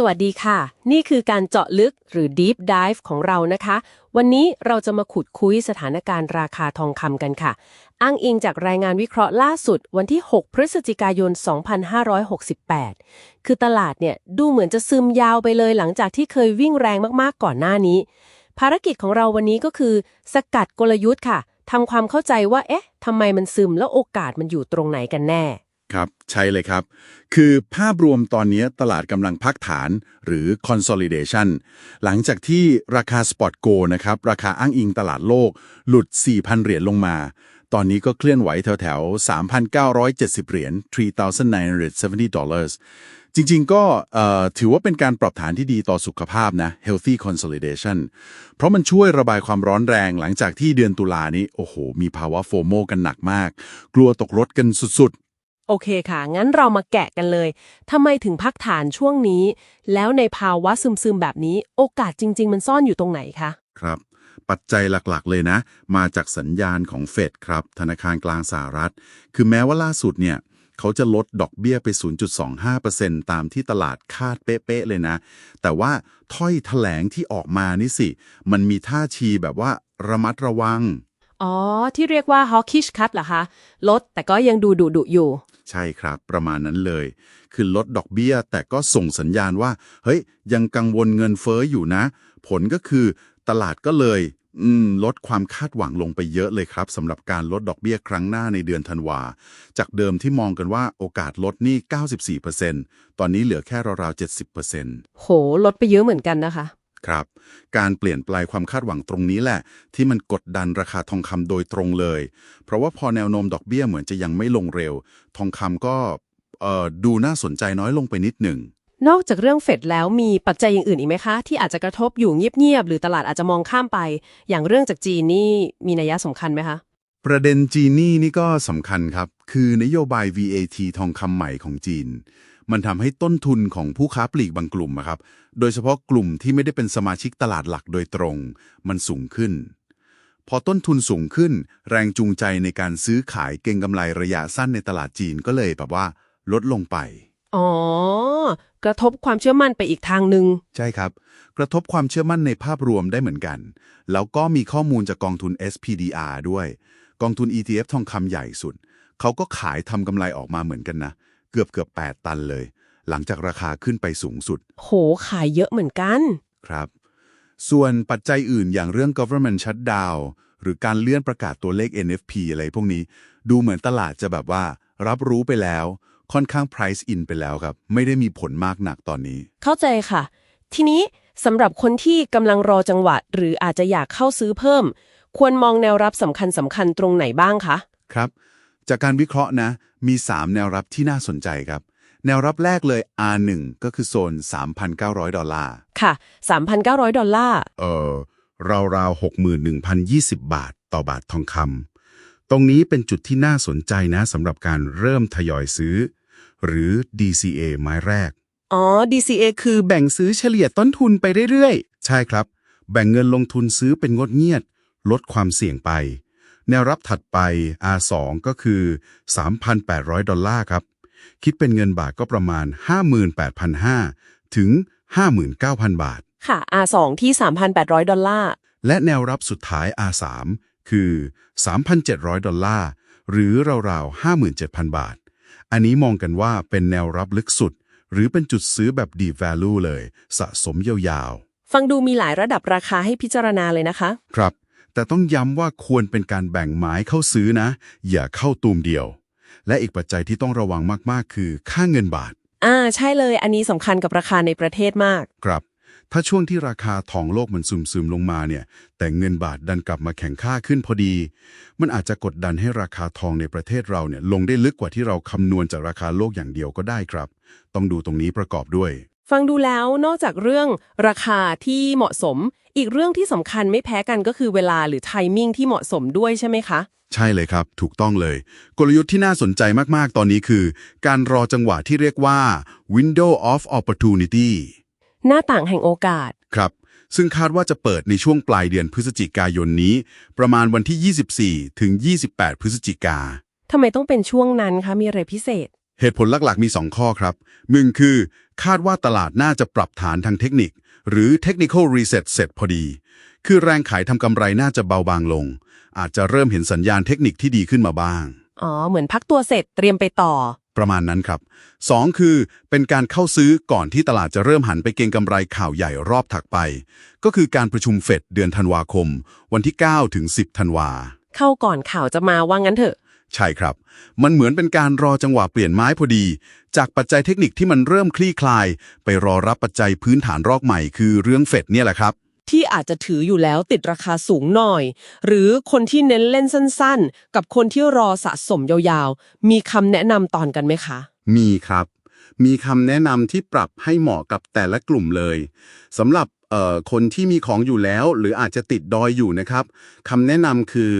สวัสดีค่ะ นี่คือการเจาะลึกหรือ Deep Dive ของเรานะคะ วันนี้เราจะมาขุดคุยสถานการณ์ราคาทองคำกันค่ะ อ้างอิงจากรายงานวิเคราะห์ล่าสุด วันที่ 6 พฤศจิกายน 2568 คือตลาดเนี่ยดูเหมือนจะซึมยาวไปเลยหลังจากที่เคยวิ่งแรงมากๆก่อนหน้านี้ ภารกิจของเราวันนี้ก็คือ สกัดกลยุทธ์ค่ะทำความเข้าใจว่าเอ๊ะทำไมมันซึมแล้วโอกาสมันอยู่ตรงไหนกันแน่ ครับใช่เลยครับ คือภาพรวมตอนนี้ตลาดกำลังพักฐานหรือ consolidation หลังจากที่ราคา Spot Go นะครับ ราคาอ้างอิงตลาดโลก หลุด 4,000 เหรียญลงมา ตอนนี้ก็เคลื่อนไหวแถวๆ3,970 เหรียญ3,970 dollars จริงๆ ก็ถือว่าเป็นการปรับฐานที่ดีต่อสุขภาพนะ healthy consolidation เพราะมันช่วยระบายความร้อนแรงหลังจากที่เดือนตุลานี้ โอ้โห มีภาวะโฟโมกันหนักมาก กลัวตกรถกันสุดๆ โอเคค่ะ งั้นเรามาแกะกันเลยทำไมถึงพักฐานช่วงนี้ แล้วในภาวะซึมๆแบบนี้ โอกาสจริง ๆ มันซ่อนอยู่ตรงไหนคะ ครับ ปัจจัยหลักๆ เลยนะ มาจากสัญญาณของเฟดครับ ธนาคารกลางสหรัฐ คือแม้ว่าล่าสุดเนี่ย เขาจะลดดอกเบี้ยไป 0.25%ตามที่ตลาดคาดเป๊ะๆเลยนะ แต่ว่าถ้อยแถลงที่ออกมานี่สิ มันมีท่าทีแบบว่าระมัดระวัง อ๋อ ที่เรียกว่า hawkish cut เหรอคะ ลดแต่ก็ยังดูดุดุๆอยู่ ใช่ครับ ประมาณนั้นเลย คือลดดอกเบี้ย แต่ก็ส่งสัญญาณว่า เฮ้ย ยังกังวลเงินเฟ้ออยู่นะ ผลก็คือตลาดก็เลยลดความคาดหวังลงไปเยอะเลยครับสำหรับการลดดอกเบี้ยครั้งหน้าในเดือนธันวา จากเดิมที่มองกันว่าโอกาสลดนี่ 94%ตอนนี้เหลือแค่ราวๆ70%โห ลดไปเยอะเหมือนกันนะคะ ครับ การเปลี่ยนแปลงความคาดหวังตรงนี้แหละ ที่มันกดดันราคาทองคำโดยตรงเลย เพราะว่าพอแนวโน้มดอกเบี้ยเหมือนจะยังไม่ลงเร็ว ทองคำก็เอ่อดูน่าสนใจน้อยลงไปนิดหนึ่ง นอกจากเรื่องเฟดแล้วมีปัจจัยอย่างอื่นอีกไหมคะ ที่อาจจะกระทบอยู่เงียบๆหรือตลาดอาจจะมองข้ามไป อย่างเรื่องจากจีนนี่มีนัยสำคัญไหมคะประเด็นจีนนี่นี่ก็สำคัญครับ คือนโยบาย VAT ทองคำใหม่ของจีน มันทำให้ต้นทุนของผู้ค้าปลีกบางกลุ่มอะครับ โดยเฉพาะกลุ่มที่ไม่ได้เป็นสมาชิกตลาดหลักโดยตรง มันสูงขึ้น พอต้นทุนสูงขึ้น แรงจูงใจในการซื้อขายเก็งกำไรระยะสั้นในตลาดจีนก็เลยแบบว่า ลดลงไป อ๋อ กระทบความเชื่อมั่นไปอีกทางหนึ่งใช่ครับ กระทบความเชื่อมั่นในภาพรวมได้เหมือนกัน แล้วก็มีข้อมูลจากกองทุน SPDR ด้วย กองทุน ETF ทองคำใหญ่สุดเขาก็ขายทำกำไรออกมาเหมือนกันนะ เกือบเกือบ8 ตันเลย หลังจากราคาขึ้นไปสูงสุด โห ขายเยอะเหมือนกัน ครับ ส่วนปัจจัยอื่นอย่างเรื่อง government shutdown หรือการเลื่อนประกาศตัวเลข NFP อะไรพวกนี้ ดูเหมือนตลาดจะแบบว่า รับรู้ไปแล้ว ค่อนข้าง price in ไปแล้วครับ ไม่ได้มีผลมากหนักตอนนี้ เข้าใจค่ะ ทีนี้สำหรับคนที่กำลังรอจังหวะ หรืออาจจะอยากเข้าซื้อเพิ่ม ควรมองแนวรับสำคัญสำคัญตรงไหนบ้างคะ ครับ จากการวิเคราะห์นะ มี 3 แนวรับที่น่าสนใจครับ แนวรับแรกเลย R1 ก็คือโซน 3,900 ดอลลาร์ ค่ะ 3,900 ดอลลาร์ เอ่อราวๆ61,020 บาทต่อบาททองคำ ตรงนี้เป็นจุดที่น่าสนใจนะสำหรับการเริ่มทยอยซื้อ หรือ DCA ไม้แรก อ๋อ DCA คือแบ่งซื้อเฉลี่ยต้นทุนไปเรื่อยๆ ใช่ครับ แบ่งเงินลงทุนซื้อเป็นงดเงียด ลดความเสี่ยงไป แนวรับถัดไป R2 ก็คือ 3,800 ดอลลาร์ครับ คิดเป็นเงินบาทก็ประมาณ 58,500 ถึง 59,000 บาท ค่ะ R2 ที่ 3,800 ดอลลาร์ และแนวรับสุดท้าย R3 คือ 3,700 ดอลลาร์ หรือราวๆ 57,000 บาท อันนี้มองกันว่าเป็นแนวรับลึกสุด หรือเป็นจุดซื้อแบบ deep value เลย สะสมยาวฟังดูมีหลายระดับราคาให้พิจารณาเลยนะคะๆครับ แต่ต้องย้ำว่าควรเป็นการแบ่งไม้เข้าซื้อนะ อย่าเข้าตูมเดียว และอีกปัจจัยที่ต้องระวังมากๆ คือค่าเงินบาท อ่าใช่เลย อันนี้สำคัญกับราคาในประเทศมาก ครับ ถ้าช่วงที่ราคาทองโลกมันซึมๆลงมาเนี่ย แต่เงินบาทดันกลับมาแข็งค่าขึ้นพอดี มันอาจจะกดดันให้ราคาทองในประเทศเราเนี่ยลงได้ลึกกว่าที่เราคำนวณจากราคาโลกอย่างเดียวก็ได้ครับ ต้องดูตรงนี้ประกอบด้วย ฟังดูแล้วนอกจากเรื่องราคาที่เหมาะสม อีกเรื่องที่สำคัญไม่แพ้กันก็คือเวลาหรือไทมิ่งที่เหมาะสมด้วยใช่ไหมคะ ใช่เลยครับ ถูกต้องเลย กลยุทธ์ที่น่าสนใจมาก ๆ ตอนนี้คือ การรอจังหวะที่เรียกว่า window of opportunity หน้าต่างแห่งโอกาส ครับ ซึ่งคาดว่าจะเปิดในช่วงปลายเดือนพฤศจิกายนนี้ ประมาณวันที่ 24 ถึง 28 พฤศจิกาทำไมต้องเป็นช่วงนั้นคะ มีอะไรพิเศษ เหตุผลหลัก ๆ มี 2 ข้อครับหนึ่งคือ คาดว่าตลาดน่าจะปรับฐานทางเทคนิค หรือ technical reset เสร็จพอดี คือแรงขายทำกำไรน่าจะเบาบางลง อาจจะเริ่มเห็นสัญญาณเทคนิคที่ดีขึ้นมาบ้าง อ๋อ เหมือนพักตัวเสร็จเตรียมไปต่อ ประมาณนั้นครับ 2 คือเป็นการเข้าซื้อก่อนที่ตลาดจะเริ่มหันไปเก็งกำไรข่าวใหญ่รอบถักไป ก็คือการประชุมเฟดเดือนธันวาคม วันที่ 9 ถึง 10 ธันวา เข้าก่อนข่าวจะมาว่างั้นเถอะ ใช่ครับ มันเหมือนเป็นการรอจังหวะเปลี่ยนไม้พอดี จากปัจจัยเทคนิคที่มันเริ่มคลี่คลาย ไปรอรับปัจจัยพื้นฐานรอกใหม่คือเรื่องเฟดเนี่ยแหละครับ ที่อาจจะถืออยู่แล้วติดราคาสูงหน่อย หรือคนที่เน้นเล่นสั้นๆ กับคนที่รอสะสมยาวๆ มีคำแนะนำตอนกันไหมคะ มีครับ มีคำแนะนำที่ปรับให้เหมาะกับแต่ละกลุ่มเลยสำหรับเอ่อคนที่มีของอยู่แล้ว หรืออาจจะติดดอยอยู่นะครับคำแนะนำคือ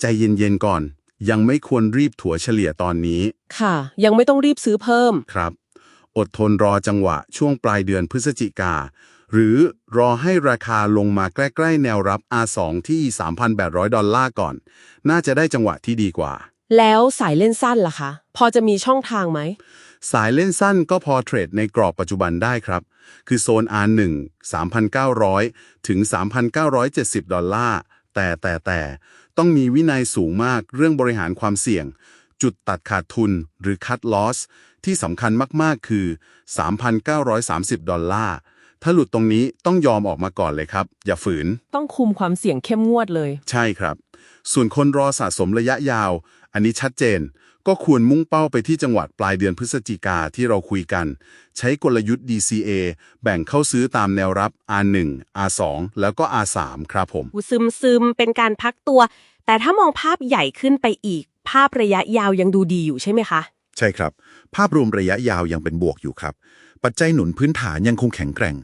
ใจเย็นๆก่อน ยังไม่ควรรีบถัวเฉลี่ยตอนนี้ ค่ะ ยังไม่ต้องรีบซื้อเพิ่ม ครับ อดทนรอจังหวะช่วงปลายเดือนพฤศจิกา หรือรอให้ราคาลงมาใกล้ๆ แนวรับ R2 ที่ 3,800 ดอลลาร์ก่อน น่าจะได้จังหวะที่ดีกว่า แล้วสายเล่นสั้นล่ะคะ พอจะมีช่องทางไหม สายเล่นสั้นก็พอเทรดในกรอบปัจจุบันได้ครับ คือโซน R1 3,900 ถึง 3,970 ดอลลาร์แต่แต่แต่ ต้องมีวินัยสูงมากเรื่องบริหารความเสี่ยง จุดตัดขาดทุนหรือ cut loss ที่สำคัญมากๆคือ 3,930 ดอลลาร์ ถ้าหลุดตรงนี้ต้องยอมออกมาก่อนเลยครับ อย่าฝืน ต้องคุมความเสี่ยงเข้มงวดเลย ใช่ครับ ส่วนคนรอสะสมระยะยาว อันนี้ชัดเจน ก็ควรมุ่งเป้าไปที่จังหวัดปลายเดือนพฤศจิกาที่เราคุยกัน ใช้กลยุทธ์ DCA แบ่งเข้าซื้อตามแนวรับ R1 R2 แล้วก็ R3 ครับผม ซึมซึมๆเป็นการพักตัว แต่ถ้ามองภาพใหญ่ขึ้นไปอีก ภาพระยะยาวยังดูดีอยู่ใช่ไหมคะ ใช่ครับ ภาพรวมระยะยาวยังเป็นบวกอยู่ครับ ปัจจัยหนุนพื้นฐานยังคงแข็งแกร่ง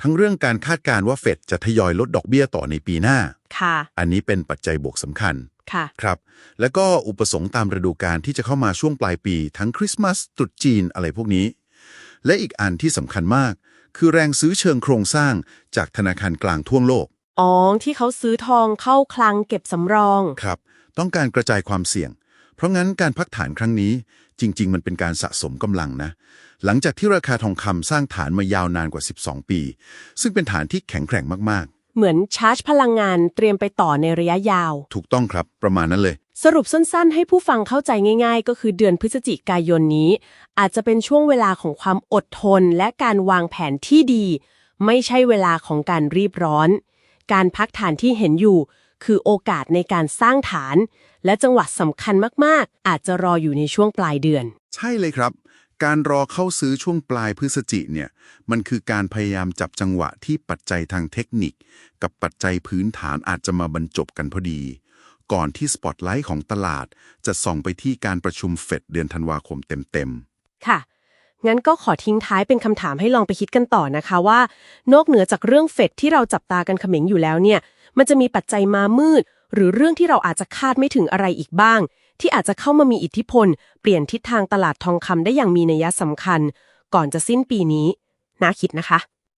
ทั้งเรื่องการคาดการณ์ว่าเฟดจะทยอยลดดอกเบี้ยต่อในปีหน้า ค่ะ อันนี้เป็นปัจจัยบวกสำคัญ ค่ะ ครับ แล้วก็อุปสงค์ตามฤดูกาลที่จะเข้ามาช่วงปลายปี ทั้งคริสต์มาสตรุษจีนอะไรพวกนี้ และอีกอันที่สำคัญมาก คือแรงซื้อเชิงโครงสร้างจากธนาคารกลางทั่วโลก อ๋อที่เขาซื้อทองเข้าคลังเก็บสำรอง ครับ ต้องการกระจายความเสี่ยง เพราะงั้นการพักฐานครั้งนี้จริง ๆ มันเป็นการสะสมกำลังนะ หลังจากที่ราคาทองคำสร้างฐานมายาวนานกว่า 12 ปี ซึ่งเป็นฐานที่แข็งแกร่งมากเหมือนชาร์จพลังงานเตรียมไปต่อในระยะยาว ๆ ถูกต้องครับ ประมาณนั้นเลย สรุปสั้นๆ ให้ผู้ฟังเข้าใจง่ายๆ ก็คือเดือนพฤศจิกายนนี้ อาจจะเป็นช่วงเวลาของความอดทนและการวางแผนที่ดี ไม่ใช่เวลาของการรีบร้อน การพักฐานที่เห็นอยู่ คือโอกาสในการสร้างฐาน และจังหวะสำคัญมากๆ อาจจะรออยู่ในช่วงปลายเดือน ใช่เลยครับ การรอเข้าซื้อช่วงปลายพฤศจิเนี่ยมันคือการพยายามจับจังหวะที่ปัจจัยทางเทคนิค กับปัจจัยพื้นฐานอาจจะมาบรรจบกันพอดี ก่อนที่สปอตไลท์ของตลาด จะส่องไปที่การประชุมเฟดเดือนธันวาคมเต็มค่ะ งั้นก็ขอทิ้งท้ายเป็นคำถามให้ลองไปคิดกันต่อนะคะว่า นอกเหนือจากเรื่องเฟดที่เราจับตากันเขม็งอยู่แล้วเนี่ย มันจะมีปัจจัยมามืด หรือเรื่องที่เราอาจจะคาดไม่ถึงอะไรอีกบ้าง ที่อาจจะเข้ามามีอิทธิพล เปลี่ยนทิศทางตลาดทองคำได้อย่างมีนัยสำคัญ ก่อนจะสิ้นปีนี้น่าคิดนะคะ